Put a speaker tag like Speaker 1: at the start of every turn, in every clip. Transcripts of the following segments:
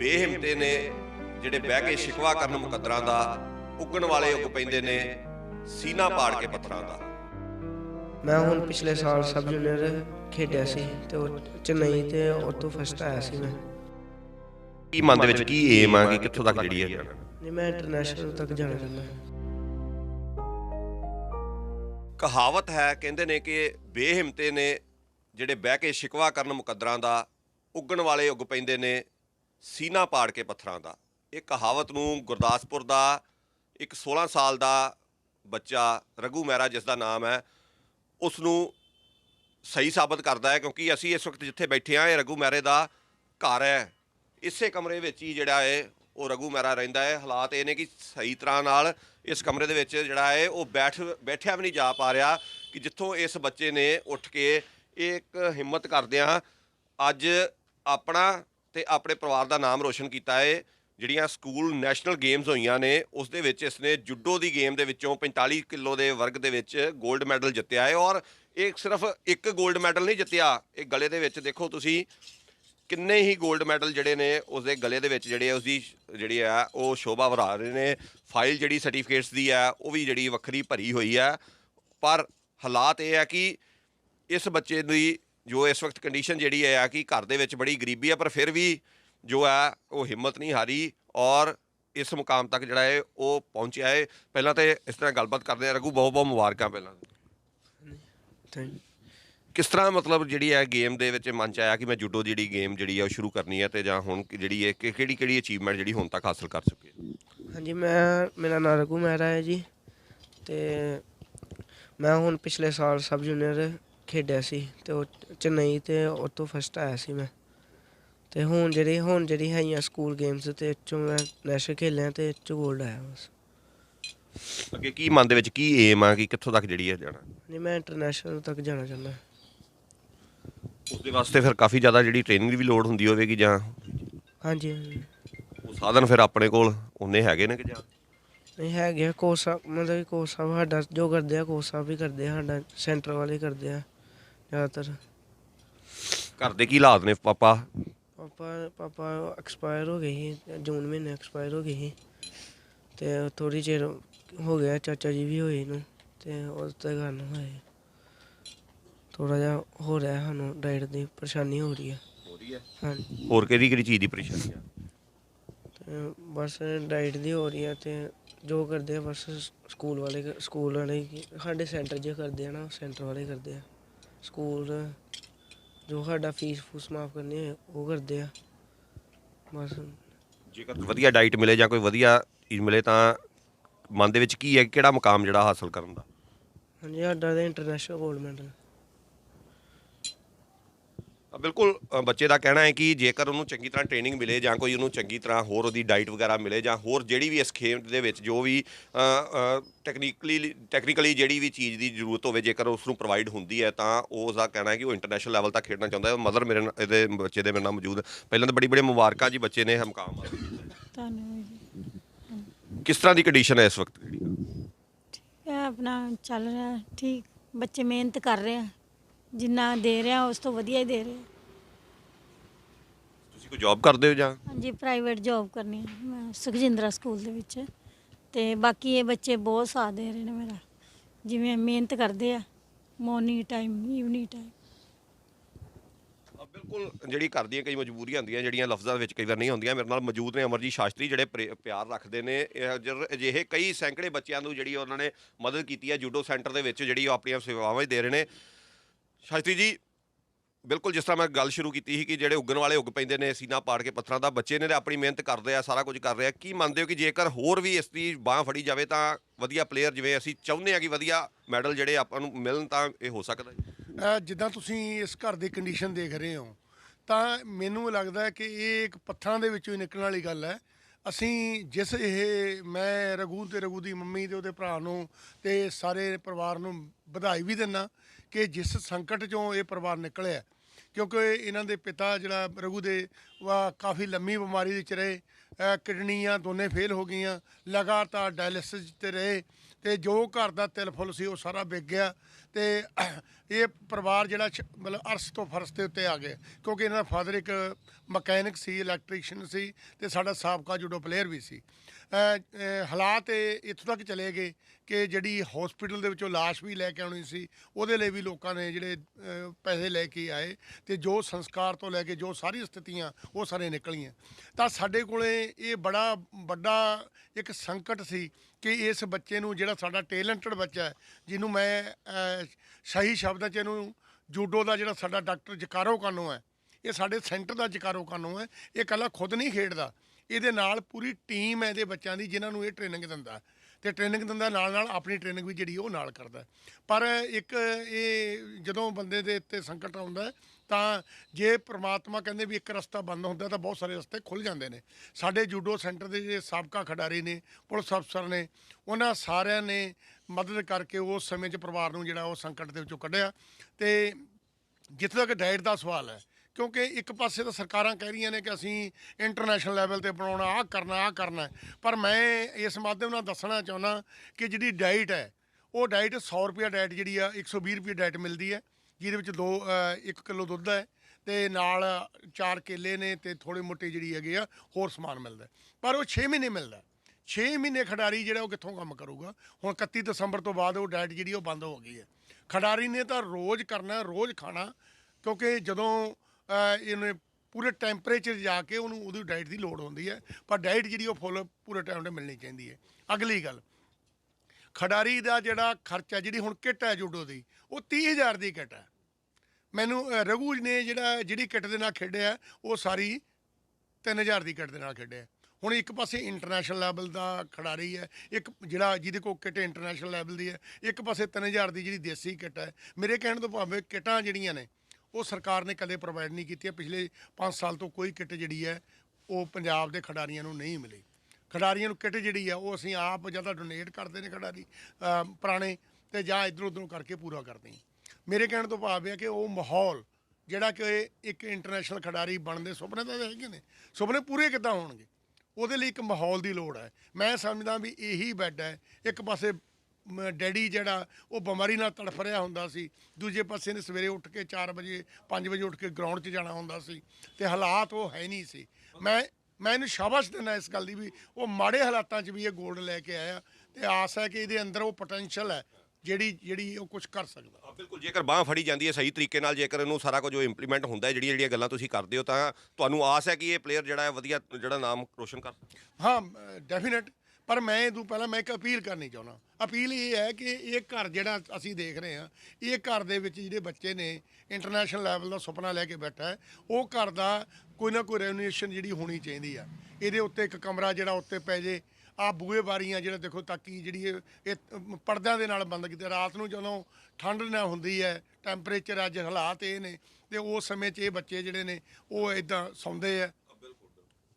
Speaker 1: ਬੇਹਿੰਮਤੇ ਨੇ ਜਿਹੜੇ ਬਹਿ ਕੇ ਸ਼ਿਕਵਾ ਕਰਨ ਮੁਕੱਦਰਾਂ ਦਾ ਉੱਗਣ ਵਾਲੇ ਉੱਗ ਪੈਂਦੇ ਨੇ ਸੀਨਾ ਪਾੜ ਕੇ ਪੱਥਰਾਂ ਦਾ।
Speaker 2: ਮੈਂ ਹੁਣ ਪਿਛਲੇ ਸਾਲ ਸਬ ਜੂਨੀਅਰ ਖੇਡਿਆ ਸੀ ਤੇ ਉਹ ਚੇਨਈ ਤੇ ਉਹ ਤੋਂ ਫਸਟ ਆਇਆ ਸੀ ਮੈਂ।
Speaker 1: ਕੀ ਮਨ ਦੇ ਵਿੱਚ ਕੀ ਏਮ ਆ? ਕਿ ਕਿੱਥੋਂ ਤੱਕ ਜਿਹੜੀ ਹੈ?
Speaker 2: ਨਹੀਂ ਮੈਂ ਇੰਟਰਨੈਸ਼ਨਲ ਤੱਕ ਜਾਣਾ ਚਾਹੁੰਦਾ।
Speaker 1: ਕਹਾਵਤ ਹੈ ਕਹਿੰਦੇ ਨੇ ਕਿ ਬੇਹਿੰਮਤੇ ਨੇ ਜਿਹੜੇ ਬਹਿ ਕੇ ਸ਼ਿਕਵਾ ਕਰਨ ਮੁਕੱਦਰਾਂ ਦਾ ਉੱਗਣ ਵਾਲੇ ਉੱਗ ਪੈਂਦੇ ਨੇ ਸੀਨਾ ਪਾੜ ਕੇ ਪੱਥਰਾਂ ਦਾ। ਇਹ ਕਹਾਵਤ ਨੂੰ ਗੁਰਦਾਸਪੁਰ ਦਾ ਇੱਕ 16 ਸਾਲ ਦਾ ਬੱਚਾ ਰਘੂ ਮਹਿਰਾ, ਜਿਸ ਦਾ ਨਾਮ ਹੈ ਉਸ ਨੂੰ ਸਹੀ ਸਾਬਤ ਕਰਦਾ ਹੈ ਕਿਉਂਕਿ ਅਸੀਂ ਇਸ ਵਕਤ ਜਿੱਥੇ ਬੈਠੇ ਆ ਇਹ ਰਘੂ ਮਹਿਰੇ ਦਾ ਘਰ ਹੈ। ਇਸੇ ਕਮਰੇ ਵਿੱਚ ਹੀ ਜਿਹੜਾ ਹੈ ਉਹ ਰਘੂ ਮਹਿਰਾ ਰਹਿੰਦਾ ਹੈ। ਹਾਲਾਤ ਇਹ ਨੇ ਕਿ ਸਹੀ ਤਰ੍ਹਾਂ ਨਾਲ ਇਸ ਕਮਰੇ ਦੇ ਵਿੱਚ ਜਿਹੜਾ ਹੈ ਉਹ ਬੈਠ, ਬੈਠਿਆ ਵੀ ਨਹੀਂ ਜਾ ਪਾ ਰਿਹਾ ਕਿ ਜਿੱਥੋਂ ਇਸ ਬੱਚੇ ਨੇ ਉੱਠ ਕੇ ਇਹ ਇੱਕ ਹਿੰਮਤ ਕਰਦਿਆਂ ਅੱਜ ਆਪਣਾ ਤੇ ਆਪਣੇ ਪਰਿਵਾਰ ਦਾ ਨਾਮ ਰੋਸ਼ਨ ਕੀਤਾ ਹੈ। ਜਿਹੜੀਆਂ ਸਕੂਲ ਨੈਸ਼ਨਲ ਗੇਮਸ ਹੋਈਆਂ ਨੇ, ਉਸ ਦੇ ਵਿੱਚ ਇਸ ਨੇ ਜੁੱਡੋ ਦੀ ਗੇਮ ਦੇ ਵਿੱਚੋਂ 45 ਕਿਲੋ ਦੇ ਵਰਗ ਦੇ ਵਿੱਚ 골ਡ ਮੈਡਲ ਜਿੱਤਿਆ ਹੈ। ਔਰ ਇਹ ਸਿਰਫ ਇੱਕ 골ਡ ਮੈਡਲ ਨਹੀਂ ਜਿੱਤਿਆ, ਇਹ ਗਲੇ ਦੇ ਵਿੱਚ ਦੇਖੋ ਤੁਸੀਂ ਕਿੰਨੇ ਹੀ 골ਡ ਮੈਡਲ ਜਿਹੜੇ ਨੇ, ਉਸ ਦੇ ਗਲੇ ਦੇ ਵਿੱਚ ਜਿਹੜੇ ਉਸ ਦੀ ਜਿਹੜੀ ਆ, ਉਹ ਸ਼ੋਭਾ ਵਧਾ ਰਹੇ ਨੇ। ਫਾਈਲ ਜਿਹੜੀ ਸਰਟੀਫਿਕੇਟਸ ਦੀ ਆ, ਉਹ ਵੀ ਜਿਹੜੀ ਵੱਖਰੀ ਭਰੀ ਹੋਈ ਆ। ਪਰ ਹਾਲਾਤ ਇਹ ਆ ਕਿ ਇਸ ਬੱਚੇ ਦੀ ਜੋ ਇਸ ਵਕਤ ਕੰਡੀਸ਼ਨ ਜਿਹੜੀ ਹੈ ਆ ਕਿ ਘਰ ਦੇ ਵਿੱਚ ਬੜੀ ਗਰੀਬੀ ਆ ਪਰ ਫਿਰ ਵੀ ਜੋ ਹੈ ਉਹ ਹਿੰਮਤ ਨਹੀਂ ਹਾਰੀ ਔਰ ਇਸ ਮੁਕਾਮ ਤੱਕ ਜਿਹੜਾ ਹੈ ਉਹ ਪਹੁੰਚਿਆ ਹੈ। ਪਹਿਲਾਂ ਤੇ ਇਸ ਤਰ੍ਹਾਂ ਗੱਲਬਾਤ ਕਰਦੇ ਆ ਰਘੂ ਬਹੁਤ ਬਹੁਤ ਮੁਬਾਰਕਾਂ ਪਹਿਲਾਂ
Speaker 2: ਥੈਂਕ
Speaker 1: ਕਿਸ ਤਰ੍ਹਾਂ ਮਤਲਬ ਜਿਹੜੀ ਹੈ ਗੇਮ ਦੇ ਵਿੱਚ ਮਨ ਚ ਆਇਆ ਕਿ ਮੈਂ ਜੂਡੋ ਜਿਹੜੀ ਗੇਮ ਜਿਹੜੀ ਹੈ ਉਹ ਸ਼ੁਰੂ ਕਰਨੀ ਹੈ ਤੇ ਜਾਂ ਹੁਣ ਜਿਹੜੀ ਹੈ ਕਿ ਕਿਹੜੀ ਕਿਹੜੀ ਅਚੀਵਮੈਂਟ ਜਿਹੜੀ ਹੁਣ ਤੱਕ ਹਾਸਲ ਕਰ ਚੁੱਕੇ ਹੋ?
Speaker 2: ਹਾਂਜੀ ਮੈਂ ਮੇਰਾ ਨਾਮ ਰਘੂ ਮਹਿਰਾ ਹੈ ਜੀ ਤੇ ਮੈਂ ਹੁਣ ਪਿਛਲੇ ਸਾਲ ਸਬ ਜੂਨੀਅਰ ਖੇਡਿਆ ਸੀ ਤੇ ਉਹ ਚੇਨਈ ਤੇ ਉਹ ਤੋਂ ਫਸਟ ਆਇਆ ਸੀ ਮੈਂ। ਤੇ ਹੁਣ ਜਿਹੜੀ ਹੁਣ ਜਿਹੜੀ ਹੈਗੀਆਂ ਸਕੂਲ ਗੇਮਸ ਤੇ 'ਚੋਂ ਮੈਂ ਨੈਸ਼ਨਲ ਖੇਲਿਆ ਤੇ 'ਚੋਂ 골ਡ ਆਇਆ ਬਸ।
Speaker 1: ਅੱਗੇ ਕੀ ਮਨ ਦੇ ਵਿੱਚ ਕੀ ਏਮ ਆ ਕਿ ਕਿੱਥੋਂ ਤੱਕ ਜਿਹੜੀ ਹੈ ਜਾਣਾ?
Speaker 2: ਨਹੀਂ ਮੈਂ ਇੰਟਰਨੈਸ਼ਨਲ ਤੱਕ ਜਾਣਾ ਚਾਹੁੰਦਾ।
Speaker 1: ਉਸ ਦੇ ਵਾਸਤੇ ਫਿਰ ਕਾਫੀ ਜ਼ਿਆਦਾ ਜਿਹੜੀ ਟ੍ਰੇਨਿੰਗ ਦੀ ਵੀ ਲੋੜ ਹੁੰਦੀ ਹੋਵੇਗੀ ਜਾਂ?
Speaker 2: ਹਾਂਜੀ ਹਾਂਜੀ।
Speaker 1: ਉਹ ਸਾਧਨ ਫਿਰ ਆਪਣੇ ਕੋਲ ਉਹਨੇ ਹੈਗੇ ਨੇ ਕਿ ਜਾਂ?
Speaker 2: ਨਹੀਂ ਹੈਗੇ ਸਾਹਿਬ ਮਤਲਬ ਕਿ ਕੋਚ ਸਾਹਿਬ ਸਾਡਾ ਜੋ ਕਰਦੇ ਆ ਸਾਹਿਬ ਵੀ ਕਰਦੇ ਆ ਸਾਡਾ ਸੈਂਟਰ ਵਾਲੇ ਕਰਦੇ ਆ। ਜ਼ਿਆਦਾਤਰ।
Speaker 1: ਘਰ ਦੇ ਕੀ ਹਾਲਾਤ ਨੇ ਪਾਪਾ?
Speaker 2: ਪਾਪਾ ਪਾਪਾ ਐਕਸਪਾਇਰ ਹੋ ਗਏ ਸੀ ਜੂਨ ਮਹੀਨੇ ਐਕਸਪਾਇਰ ਹੋ ਗਏ ਸੀ। ਤੇ ਥੋੜੀ ਚਿਰ ਹੋ ਗਿਆ ਚਾਚਾ ਜੀ ਵੀ ਹੋਏ ਨੇ ਤੇ ਉਸ ਤੇ ਕਾਰਨ ਹੋਏ ਥੋੜਾ ਜਿਹਾ ਹੋ ਰਿਹਾ ਸਾਨੂੰ ਡਾਈਟ ਦੀ ਪਰੇਸ਼ਾਨੀ ਹੋ ਰਹੀ ਹੈ
Speaker 1: ਹੋ ਰਹੀ ਹੈ
Speaker 2: ਹਾਂਜੀ।
Speaker 1: ਹੋਰ ਕਿਹੜੀ ਕਿਹੜੀ ਚੀਜ਼ ਦੀ ਪਰੇਸ਼ਾਨੀ ਆ?
Speaker 2: ਤੇ ਬਸ ਡਾਈਟ ਦੀ ਹੋ ਰਹੀ ਹੈ ਤੇ ਜੋ ਕਰਦੇ ਆ ਬਸ ਸਕੂਲ ਵਾਲੇ ਸਕੂਲ ਵਾਲੇ ਹੀ- ਸਾਡੇ ਸੈਂਟਰ ਜੇ ਕਰਦੇ ਆ ਨਾ ਸੈਂਟਰ ਵਾਲੇ ਕਰਦੇ ਆ। ਸਕੂਲ ਜੋ ਸਾਡਾ ਫੀਸ ਫੂਸ ਮਾਫ ਕਰਨੀ ਹੈ ਉਹ ਕਰਦੇ ਆ। ਬਸ।
Speaker 1: ਜੇਕਰ ਵਧੀਆ ਡਾਈਟ ਮਿਲੇ ਜਾਂ ਕੋਈ ਵਧੀਆ ਚੀਜ਼ ਮਿਲੇ ਤਾਂ ਮਨ ਦੇ ਵਿੱਚ ਕੀ ਹੈ? ਕਿਹੜਾ ਮੁਕਾਮ ਜਿਹੜਾ ਹਾਸਲ ਕਰਨ ਦਾ?
Speaker 2: ਹਾਂਜੀ ਸਾਡਾ ਤੇ ਇੰਟਰਨੈਸ਼ਨਲ ਗੋਲਡ ਮੈਡਲ
Speaker 1: ਅ, ਬਿਲਕੁਲ ਅ, ਬੱਚੇ ਦਾ ਕਹਿਣਾ ਹੈ ਕਿ ਜੇਕਰ ਉਹਨੂੰ ਚੰਗੀ ਤਰ੍ਹਾਂ ਟ੍ਰੇਨਿੰਗ ਮਿਲੇ ਜਾਂ ਕੋਈ ਉਹਨੂੰ ਚੰਗੀ ਤਰ੍ਹਾਂ ਹੋਰ ਉਹਦੀ ਡਾਈਟ ਵਗੈਰਾ ਮਿਲੇ ਜਾਂ ਹੋਰ ਜਿਹੜੀ ਵੀ ਇਸ ਖੇਡ ਦੇ ਵਿੱਚ ਜੋ ਵੀ ਟੈਕਨੀਕਲੀ ਟੈਕਨੀਕਲੀ ਜਿਹੜੀ ਵੀ ਚੀਜ਼ ਦੀ ਜ਼ਰੂਰਤ ਹੋਵੇ ਜੇਕਰ ਉਸ ਨੂੰ ਪ੍ਰੋਵਾਈਡ ਹੁੰਦੀ ਹੈ ਤਾਂ ਉਸ ਦਾ ਕਹਿਣਾ ਹੈ ਕਿ ਉਹ ਇੰਟਰਨੈਸ਼ਨਲ ਲੈਵਲ ਤੱਕ ਖੇਡਣਾ ਚਾਹੁੰਦਾ ਹੈ। ਮਦਰ ਮੇਰੇ ਨਾਲ ਇਹਦੇ ਬੱਚੇ ਦੇ ਮੇਰੇ ਨਾਲ ਮੌਜੂਦ ਹੈ। ਪਹਿਲਾਂ ਤਾਂ ਬੜੀ ਬੜੀ ਮੁਬਾਰਕਾਂ ਜੀ ਬੱਚੇ ਨੇ ਇਹ ਮੁਕਾਮ ਹਾਸਲ ਕੀਤਾ
Speaker 3: ਧੰਨਵਾਦ ਜੀ।
Speaker 1: ਕਿਸ ਤਰ੍ਹਾਂ ਦੀ ਕੰਡੀਸ਼ਨ ਹੈ ਇਸ ਵਕਤ? ਜਿਹੜੀ
Speaker 3: ਆਪਣਾ ਚੱਲ ਰਿਹਾ ਠੀਕ। ਬੱਚੇ ਮਿਹਨਤ ਕਰ ਰਹੇ ਆ। ਜਿੰਨਾ ਦੇ ਰਿਹਾ ਉਸ ਤੋਂ ਵਧੀਆ ਹੀ ਦੇ ਰਹੇ।
Speaker 1: ਤੁਸੀਂ ਕੋਈ ਜੌਬ ਕਰਦੇ ਹੋ ਜਾਂ?
Speaker 3: ਹਾਂਜੀ ਪ੍ਰਾਈਵੇਟ ਜੌਬ ਕਰਨੀ ਹੈ ਮੈਂ ਸੁਖਜਿੰਦਰਾ ਸਕੂਲ ਦੇ ਵਿੱਚ। ਤੇ ਬਾਕੀ ਇਹ ਬੱਚੇ ਬਹੁਤ ਸਾਥ ਦੇ ਰਹੇ ਨੇ ਮੇਰਾ। ਜਿਵੇਂ ਮਿਹਨਤ ਕਰਦੇ ਆ ਮਾਰਨਿੰਗ ਟਾਈਮ ਈਵਨਿੰਗ ਟਾਈਮ
Speaker 1: ਅ, ਬਿਲਕੁਲ ਜਿਹੜੀ ਘਰ ਦੀਆਂ ਕਈ ਮਜਬੂਰੀਆਂ ਹੁੰਦੀਆਂ ਜਿਹੜੀਆਂ ਲਫ਼ਜ਼ਾਂ ਵਿੱਚ ਕਈ ਵਾਰ ਨਹੀਂ ਹੁੰਦੀਆਂ। ਮੇਰੇ ਨਾਲ ਮੌਜੂਦ ਨੇ ਅਮਰਜੀਤ ਸ਼ਾਸਤਰੀ ਜਿਹੜੇ ਪ੍ਰੇ- ਪਿਆਰ ਰੱਖਦੇ ਨੇ। ਇਹ ਜਰ- ਅਜਿਹੇ ਕਈ ਸੈਂਕੜੇ ਬੱਚਿਆਂ ਨੂੰ ਜਿਹੜੀ ਉਹਨਾਂ ਨੇ ਮਦਦ ਕੀਤੀ ਹੈ ਜੂਡੋ ਸੈਂਟਰ ਦੇ ਵਿੱਚ ਜਿਹੜੀ ਉਹ ਆਪਣੀਆਂ ਸੇਵਾਵਾਂ ਹੀ ਦੇ ਰਹੇ ਨੇ। ਸ਼ਾਸਤਰੀ ਜੀ, ਬਿਲਕੁਲ ਜਿਸ ਤਰ੍ਹਾਂ ਮੈਂ ਗੱਲ ਸ਼ੁਰੂ ਕੀਤੀ ਸੀ ਕਿ ਜਿਹੜੇ ਉੱਗਣ ਵਾਲੇ ਉੱਗ ਪੈਂਦੇ ਨੇ, ਸੀਨਾ ਪਾੜ ਕੇ ਪੱਥਰਾਂ ਦਾ ਬੱਚੇ ਨੇ ਤੇ ਆਪਣੀ ਮਿਹਨਤ ਕਰਦੇ ਆ, ਸਾਰਾ ਕੁਝ ਕਰ ਰਿਹਾ ਕੀ ਮੰਨਦੇ ਹੋ ਕਿ ਜੇਕਰ ਹੋਰ ਵੀ ਇਸ ਦੀ ਬਾਹ ਫੜੀ ਜਾਵੇ ਤਾਂ ਵਧੀਆ ਪਲੇਅਰ ਜਿਵੇਂ ਅਸੀਂ ਚਾਹੁੰਦੇ ਆ ਕਿ ਵਧੀਆ ਮੈਡਲ ਜਿਹੜੇ ਆਪਾਂ ਨੂੰ ਮਿਲਣ ਤਾਂ ਇਹ ਹੋ ਸਕਦਾ ਹੈ
Speaker 4: ਜਿੱਦਾਂ ਤੁਸੀਂ ਇਸ ਘਰ ਦੀ ਕੰਡੀਸ਼ਨ ਦੇਖ ਰਹੇ ਹੋ, ਤਾਂ ਮੈਨੂੰ ਲੱਗਦਾ ਕਿ ਇਹ ਇੱਕ ਪੱਥਰਾਂ ਦੇ ਵਿੱਚੋਂ ਨਿਕਲਣ ਵਾਲੀ ਗੱਲ ਹੈ। ਅਸੀਂ ਜਿਸ ਇਹ ਮੈਂ ਰਘੂ ਤੇ ਰਘੂ ਦੀ ਮੰਮੀ ਤੇ ਉਹਦੇ ਭਰਾ ਨੂੰ ਤੇ ਸਾਰੇ ਪਰਿਵਾਰ ਨੂੰ ਵਧਾਈ ਵੀ ਦਿੰਦਾ ਕਿ ਜਿਸ ਸੰਕਟ ਚੋਂ ਇਹ ਪਰਿਵਾਰ ਨਿਕਲਿਆ ਕਿਉਂਕਿ ਇਹਨਾਂ ਦੇ ਪਿਤਾ ਜਿਹੜਾ ਰਘੂ ਦੇ ਵਾ ਕਾਫੀ ਲੰਮੀ ਬਿਮਾਰੀ ਵਿੱਚ ਰਹੇ ਕਿਡਨੀਆਂ ਦੋਨੇ ਫੇਲ ਹੋ ਗਈਆਂ, ਲਗਾਤਾਰ ਡਾਇਲਿਸਿਸ ਤੇ ਰਹੇ ਤੇ ਜੋ ਘਰ ਦਾ ਤਿਲ ਫੁੱਲ ਸੀ ਉਹ ਸਾਰਾ ਵਿਕ ਗਿਆ ਤੇ ਇਹ ਪਰਿਵਾਰ ਜਿਹੜਾ ਛ- ਮਤਲਬ ਅਰਸ ਤੋਂ ਫਰਸ ਦੇ ਉੱਤੇ ਆ ਗਿਆ। ਕਿਉਂਕਿ ਇਹਨਾਂ ਦਾ ਫਾਦਰ ਇੱਕ ਮਕੈਨਿਕ ਸੀ ਇਲੈਕਟ੍ਰੀਸ਼ੀਅਨ ਸੀ ਤੇ ਸਾਡਾ ਸਾਬਕਾ ਜੂਡੋ ਪਲੇਅਰ ਵੀ ਸੀ। ਅ, ਅ, ਹਾਲਾਤ ਇਹ ਇੱਥੋਂ ਤੱਕ ਚਲੇ ਗਏ ਕਿ ਜਿਹੜੀ ਹਸਪੀਟਲ ਦੇ ਵਿੱਚੋਂ ਲਾਸ਼ ਵੀ ਲੈ ਕੇ ਆਉਣੀ ਸੀ ਉਹਦੇ ਲਈ ਵੀ ਲੋਕਾਂ ਨੇ ਜਿਹੜੇ ਅ, ਪੈਸੇ ਲੈ ਕੇ ਆਏ ਤੇ ਜੋ ਸੰਸਕਾਰ ਤੋਂ ਲੈ ਕੇ ਜੋ ਸਾਰੀ ਸਥਿਤੀਆਂ ਉਹ ਸਾਰੇ ਨਿਕਲੀਆਂ। ਤਾਂ ਸਾਡੇ ਕੋਲੇ ਇਹ ਬੜਾ ਵੱਡਾ ਇੱਕ ਸੰਕਟ ਸੀ ਕਿ ਇਸ ਬੱਚੇ ਨੂੰ ਜਿਹੜਾ ਸਾਡਾ ਟੈਲੈਂਟਡ ਬੱਚਾ ਹੈ ਜਿਹਨੂੰ ਮੈਂ ਅ, ਸਹੀ ਸ਼ਬਦ 'ਚ ਇਹਨੂੰ ਜੂਡੋ ਦਾ ਜਿਹੜਾ ਸਾਡਾ ਡਾਕਟਰ ਜਕਾਰੋ ਕਾਨੋ ਹੈ, ਇਹ ਸਾਡੇ ਸੈਂਟਰ ਦਾ ਜਕਾਰੋ ਕਾਨੋ ਹੈ, ਇਹ ਇਕੱਲਾ ਖੁਦ ਨਹੀਂ ਖੇਡਦਾ। ਇਹਦੇ ਨਾਲ ਪੂਰੀ ਟੀਮ ਹੈ ਇਹਦੇ ਬੱਚਿਆਂ ਦੀ, ਜਿਨ੍ਹਾਂ ਨੂੰ ਇਹ ਟ੍ਰੇਨਿੰਗ ਦਿੰਦਾ। ਤੇ ਟ੍ਰੇਨਿੰਗ ਦਿੰਦਾ, ਨਾਲ ਨਾਲ ਆਪਣੀ ਟ੍ਰੇਨਿੰਗ ਵੀ ਜਿਹੜੀ ਉਹ ਨਾਲ ਕਰਦਾ। ਪਰ ਇੱਕ ਇਹ ਜਦੋਂ ਬੰਦੇ ਦੇ ਉੱਤੇ ਸੰਕਟ ਆਉਂਦਾ ਤਾਂ ਜੇ ਪ੍ਰਮਾਤਮਾ ਕਹਿੰਦੇ ਵੀ ਇੱਕ ਰਸਤਾ ਬੰਦ ਹੁੰਦਾ, ਤਾਂ ਬਹੁਤ ਸਾਰੇ ਰਸਤੇ ਖੁੱਲ ਜਾਂਦੇ ਨੇ। ਸਾਡੇ ਜੂਡੋ ਸੈਂਟਰ ਦੇ ਜਿਹੜੇ ਸਾਬਕਾ ਖਿਡਾਰੀ ਨੇ, ਪੁਲਿਸ ਅਫਸਰ ਨੇ, ਉਹਨਾਂ ਸਾਰਿਆਂ ਨੇ ਮਦਦ ਕਰਕੇ ਉਸ ਸਮੇਂ 'ਚ ਪਰਿਵਾਰ ਨੂੰ ਜਿਹੜਾ ਉਹ ਸੰਕਟ ਦੇ ਵਿੱਚੋਂ ਕੱਢਿਆ। ਤੇ ਜਿੱਥੇ ਤੱਕ ਡਾਈਟ ਦਾ ਸਵਾਲ ਹੈ ਕਿਉਂਕਿ ਇੱਕ ਪਾਸੇ ਤਾਂ ਸਰਕਾਰਾਂ ਕਹਿ ਰਹੀਆਂ ਨੇ ਕਿ ਅਸੀਂ ਇੰਟਰਨੈਸ਼ਨਲ ਲੈਵਲ ਤੇ ਬਣਾਉਣਾ, ਆਹ ਕਰਨਾ ਆਹ ਕਰਨਾ ਪਰ ਮੈਂ ਇਸ ਮਾਧਿਅਮ ਨਾਲ ਦੱਸਣਾ ਚਾਹੁੰਦਾ ਕਿ ਜਿਹੜੀ ਡਾਈਟ ਹੈ, ਉਹ ਡਾਈਟ 100 ਰੁਪਿਆ ਡਾਈਟ ਜਿਹੜੀ ਆ 120 ਰੁਪਏ ਡਾਈਟ ਮਿਲਦੀ ਹੈ, ਜਿਹਦੇ ਵਿੱਚ ਦੋ 1 ਕਿਲੋ ਦੁੱਧ ਹੈ ਤੇ ਨਾਲ ਚਾਰ ਕੇਲੇ ਨੇ ਤੇ ਥੋੜੀ ਮੋਟੇ ਜਿਹੜੀ ਹੈਗੇ ਆ, ਹੋਰ ਸਮਾਨ ਮਿਲਦਾ ਪਰ ਉਹ 6 ਮਹੀਨੇ ਮਿਲਦਾ 6 ਮਹੀਨੇ ਖਿਡਾਰੀ ਜਿਹੜਾ ਉਹ ਕਿੱਥੋਂ ਕੰਮ ਕਰੂਗਾ? ਹੁਣ 31 ਦਸੰਬਰ ਤੋਂ ਬਾਅਦ ਉਹ ਡਾਈਟ ਜਿਹੜੀ ਉਹ ਬੰਦ ਹੋ ਗਈ ਹੈ। ਖਿਡਾਰੀ ਨੇ ਤਾਂ ਰੋਜ਼ ਕਰਨਾ, ਰੋਜ਼ ਖਾਣਾ, ਕਿਉਂਕਿ ਜਦੋਂ ਇਹਨੇ ਪੂਰੇ ਟੈਂਪਰੇਚਰ ਜਾ ਕੇ ਉਹਨੂੰ ਉਹਦੀ ਡਾਈਟ ਦੀ ਲੋੜ ਹੁੰਦੀ ਹੈ ਪਰ ਡਾਈਟ ਜਿਹੜੀ ਉਹ ਫੁੱਲ ਪੂਰੇ ਟਾਈਮ ਤੇ ਮਿਲਣੀ ਚਾਹੀਦੀ ਹੈ। ਅਗਲੀ ਗੱਲ ਖਿਡਾਰੀ ਦਾ ਜਿਹੜਾ ਖਰਚਾ ਜਿਹੜੀ ਹੁਣ ਕਿੱਟ ਹੈ ਜੂਡੋ ਦੀ ਉਹ 30000 ਦੀ ਕਿੱਟ ਹੈ। ਮੈਨੂੰ ਅਹ, ਰਘੂ ਨੇ ਜਿਹੜਾ ਜਿਹੜੀ ਕਿੱਟ ਦੇ ਨਾਲ ਖੇਡਿਆ ਉਹ ਸਾਰੀ 3000 ਦੀ ਕਿੱਟ ਦੇ ਨਾਲ ਖੇਡਿਆ। ਹੁਣ ਇੱਕ ਪਾਸੇ ਇੰਟਰਨੈਸ਼ਨਲ ਲੈਵਲ ਦਾ ਖਿਡਾਰੀ ਹੈ ਇੱਕ ਜਿਹੜਾ ਜਿਹਦੇ ਕੋਲ ਕਿੱਟ ਇੰਟਰਨੈਸ਼ਨਲ ਲੈਵਲ ਦੀ ਹੈ ਇੱਕ ਪਾਸੇ 3000 ਦੀ ਜਿਹੜੀ ਦੇਸੀ ਕਿੱਟ ਹੈ। ਮੇਰੇ ਕਹਿਣ ਤੋਂ ਭਾਵੇਂ ਕਿੱਟਾਂ ਜਿਹੜੀਆਂ ਨੇ ਉਹ ਸਰਕਾਰ ਨੇ ਕਦੇ ਪ੍ਰੋਵਾਈਡ ਨਹੀਂ ਕੀਤੀਆਂ ਪਿਛਲੇ 5 ਸਾਲ ਤੋਂ ਕੋਈ ਕਿੱਟ ਜਿਹੜੀ ਹੈ, ਉਹ ਪੰਜਾਬ ਦੇ ਖਿਡਾਰੀਆਂ ਨੂੰ ਨਹੀਂ ਮਿਲੀ। ਖਿਡਾਰੀਆਂ ਨੂੰ ਕਿੱਟ ਜਿਹੜੀ ਆ ਉਹ ਅਸੀਂ ਆਪ ਜ਼ਿਆਦਾ ਡੋਨੇਟ ਕਰਦੇ ਨੇ ਖਿਡਾਰੀ ਪੁਰਾਣੇ ਤੇ ਜਾਂ ਇਧਰ ਉਧਰੋਂ ਕਰਕੇ ਪੂਰਾ ਕਰਦੇ ਹਾਂ। ਮੇਰੇ ਕਹਿਣ ਤੋਂ ਭਾਵ ਇਹ ਹੈ ਕਿ ਉਹ ਮਾਹੌਲ, ਜਿਹੜਾ ਕਿ ਇੱਕ ਇੰਟਰਨੈਸ਼ਨਲ ਖਿਡਾਰੀ ਬਣਦੇ ਸੁਪਨੇ ਤਾਂ ਹੈਗੇ ਨੇ, ਸੁਪਨੇ ਪੂਰੇ ਕਿੱਦਾਂ ਹੋਣਗੇ? ਉਹਦੇ ਲਈ ਇੱਕ ਮਾਹੌਲ ਦੀ ਲੋੜ ਹੈ। ਮੈਂ ਸਮਝਦਾ ਵੀ ਇਹੀ ਬੈੱਡ ਹੈ। ਇੱਕ ਪਾਸੇ ਡੈਡੀ ਜਿਹੜਾ ਉਹ ਬਿਮਾਰੀ ਨਾਲ ਤੜਫ ਰਿਹਾ ਹੁੰਦਾ ਸੀ। ਦੂਜੇ ਪਾਸੇ ਨੇ ਸਵੇਰੇ ਉੱਠ ਕੇ 4 ਵਜੇ 5 ਵਜੇ ਉੱਠ ਕੇ ਗਰਾਊਂਡ 'ਚ ਜਾਣਾ ਹੁੰਦਾ ਸੀ ਤੇ ਹਾਲਾਤ ਉਹ ਹੈ ਨਹੀਂ ਸੀ। ਮੈਂ ਮੈਂ ਇਹਨੂੰ ਸ਼ਾਬਾਸ਼ ਦਿੰਦਾ ਇਸ ਗੱਲ ਦੀ ਵੀ ਉਹ ਮਾੜੇ ਹਾਲਾਤਾਂ 'ਚ ਵੀ ਇਹ 골ਡ ਲੈ ਕੇ ਆਇਆ ਤੇ ਆਸ ਹੈ ਕਿ ਇਹਦੇ ਅੰਦਰ ਉਹ ਪੋਟੈਂਸ਼ੀਅਲ ਹੈ ਜਿਹੜੀ ਜਿਹੜੀ ਉਹ ਕੁਝ ਕਰ ਸਕਦਾ।
Speaker 1: ਬਿਲਕੁਲ ਜੇਕਰ ਬਾਹ ਫੜੀ ਜਾਂਦੀ ਹੈ ਸਹੀ ਤਰੀਕੇ ਨਾਲ ਜੇਕਰ ਇਹਨੂੰ ਸਾਰਾ ਕੁਝ ਇੰਪਲੀਮੈਂਟ ਹੁੰਦਾ ਹੈ ਜਿਹੜੀਆਂ ਜਿਹੜੀਆਂ ਗੱਲਾਂ ਤੁਸੀਂ ਕਰਦੇ ਹੋ ਤਾਂ ਤੁਹਾਨੂੰ ਆਸ ਹੈ ਕਿ ਇਹ ਪਲੇਅਰ ਜਿਹੜਾ ਹੈ ਵਧੀਆ ਜਿਹੜਾ ਨਾਮ ਰੋਸ਼ਨ ਕਰ
Speaker 4: ਹਾਂ ਡੈਫੀਨੇਟ ਪਰ ਮੈਂ ਇਹ ਤੋਂ ਪਹਿਲਾਂ ਮੈਂ ਇੱਕ ਅਪੀਲ ਕਰਨੀ ਚਾਹੁੰਦਾ। ਅਪੀਲ ਇਹ ਹੈ ਕਿ ਇਹ ਘਰ ਜਿਹੜਾ ਅਸੀਂ ਦੇਖ ਰਹੇ ਹਾਂ ਇਹ ਘਰ ਦੇ ਵਿੱਚ ਜਿਹੜੇ ਬੱਚੇ ਨੇ ਇੰਟਰਨੈਸ਼ਨਲ ਲੈਵਲ ਦਾ ਸੁਪਨਾ ਲੈ ਕੇ ਬੈਠਾ ਹੈ ਉਹ ਘਰ ਦਾ ਕੋਈ ਨਾ ਕੋਈ ਰੈਨੋਵੇਸ਼ਨ ਜਿਹੜੀ ਹੋਣੀ ਚਾਹੀਦੀ ਆ। ਇਹਦੇ ਉੱਤੇ ਇੱਕ ਕਮਰਾ ਜਿਹੜਾ ਉੱਤੇ ਪੈ ਜੇ ਆ ਬੂਹੇ ਬਾਰੀਆਂ ਜਿਹੜਾ ਦੇਖੋ ਤਾਕੀ ਜਿਹੜੀ ਇਹ ਇਹ ਪਰਦਿਆਂ ਦੇ ਨਾਲ ਬੰਦ ਕੀਤੇ ਰਾਤ ਨੂੰ ਜਦੋਂ ਠੰਡ ਨਾ ਹੁੰਦੀ ਹੈ ਟੈਂਪਰੇਚਰ ਅੱਜ ਹਾਲਾਤ ਇਹ ਨੇ ਤੇ ਉਸ ਸਮੇਂ 'ਚ ਇਹ ਬੱਚੇ ਜਿਹੜੇ ਨੇ ਉਹ ਇਦਾਂ ਸੌਂਦੇ ਆ।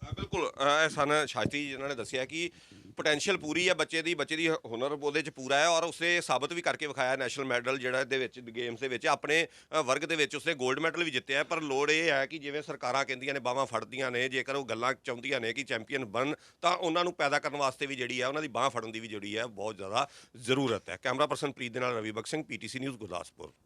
Speaker 1: ਬਿਲਕੁਲ ਅ, ਇਹ ਸਨ ਸ਼ਾਸਤਰੀ ਜਿਨ੍ਹਾਂ ਨੇ ਦੱਸਿਆ ਕਿ ਪੋਟੈਂਸ਼ੀਅਲ ਪੂਰੀ ਹੈ ਬੱਚੇ ਦੀ ਬੱਚੇ ਦੀ ਹੁਨਰ ਉਹਦੇ ਚ ਪੂਰਾ ਹੈ ਔਰ ਉਸੇ ਸਾਬਤ ਵੀ ਕਰਕੇ ਵਿਖਾਇਆ ਨੈਸ਼ਨਲ ਮੈਡਲ ਜਿਹੜਾ ਇਹਦੇ ਵਿੱਚ ਗੇਮਸ ਦੇ ਵਿੱਚ ਆਪਣੇ ਅ, ਵਰਗ ਦੇ ਵਿੱਚ ਉਸਨੇ 골ਡ ਮੈਡਲ ਵੀ ਜਿੱਤਿਆ ਹੈ। ਪਰ ਲੋੜ ਇਹ ਹੈ ਕਿ ਜਿਵੇਂ ਸਰਕਾਰਾਂ ਕਹਿੰਦੀਆਂ ਨੇ ਬਾਹਾਂ ਫੜਦੀਆਂ ਨੇ ਜੇਕਰ ਉਹ ਗੱਲਾਂ ਚਾਹੁੰਦੀਆਂ ਨੇ ਕਿ ਚੈਂਪੀਅਨ ਬਣ ਤਾਂ ਉਹਨਾਂ ਨੂੰ ਪੈਦਾ ਕਰਨ ਵਾਸਤੇ ਵੀ ਜਿਹੜੀ ਹੈ ਉਹਨਾਂ ਦੀ ਬਾਹ ਫੜਨ ਦੀ ਵੀ ਜਿਹੜੀ ਹੈ ਬਹੁਤ ਜ਼ਿਆਦਾ ਜ਼ਰੂਰਤ ਹੈ ਕੈਮਰਾ ਪਰਸਨ ਪ੍ਰੀਤ ਦੇ ਨਾਲ ਰਵੀ ਬਖਸ਼ ਸਿੰਘ ਪੀਟੀਸੀ ਨਿਊਜ਼ ਗੁਰਦਾਸਪੁਰ